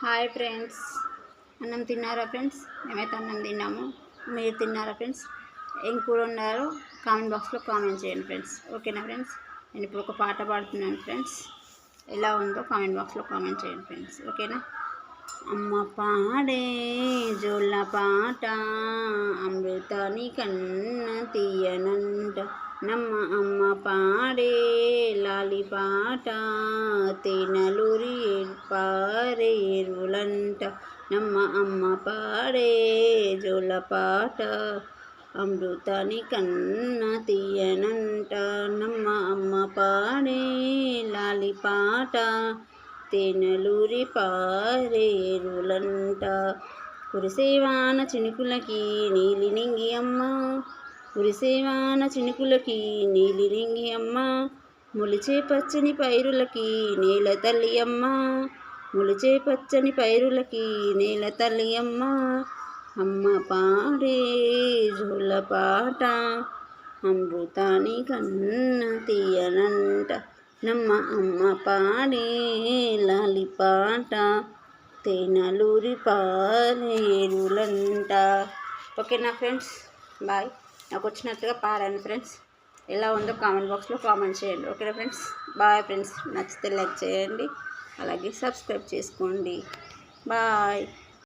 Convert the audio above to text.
Hi friends. అన్నం తిన్నారా friends? మేమైతే అన్నం తిన్నాము. మీరు తిన్నారా ఫ్రెండ్స్? ఏం కూర ఉన్నారో కామెంట్ బాక్స్లో కామెంట్ చేయండి ఫ్రెండ్స్. ఓకేనా ఫ్రెండ్స్? నేను ఇప్పుడు ఒక పాట పాడుతున్నాను ఫ్రెండ్స్. ఎలా ఉందో కామెంట్ బాక్స్లో కామెంట్ చేయండి ఫ్రెండ్స్. ఓకేనా? అమ్మ పాడే జోళ్ళ పాట అమృతాని కన్న తీయనంట. నమ్మ అమ్మ పాడే గాలిపాట తేనెలూరి పారే ఎరువులంట నమ్మ అమ్మ పాడే జోలపాట పాట. అమృతాని కన్న తీయనంట. నమ్మ అమ్మ పాడే లాలిపాట పాట. తేనెలూరి పారేరులంట కురిసేవాన చినుకులకి నీలి నింగి అమ్మ. కురిసేవాన చినుకులకి నీలి నింగి అమ్మ. ములిచే పచ్చని పైరులకి నేల తల్లి అమ్మ. ములిచే పచ్చని పైరులకి నేల తల్లి అమ్మ. అమ్మ పాడే జోల పాట అమృతాని కన్న తీయనంట. నమ్మ అమ్మ పాడే లాలి పాట తేనలూరి పాలేరులంట. ఓకేనా ఫ్రెండ్స్ బాయ్. నాకు వచ్చినట్టుగా పాడాను ఫ్రెండ్స్. ఎలా ఉందో కామెంట్ బాక్స్లో కామెంట్ చేయండి. ఓకేనా ఫ్రెండ్స్? Bye friends. నచ్చితే లైక్ చేయండి. అలాగే సబ్స్క్రైబ్ చేసుకోండి. బాయ్.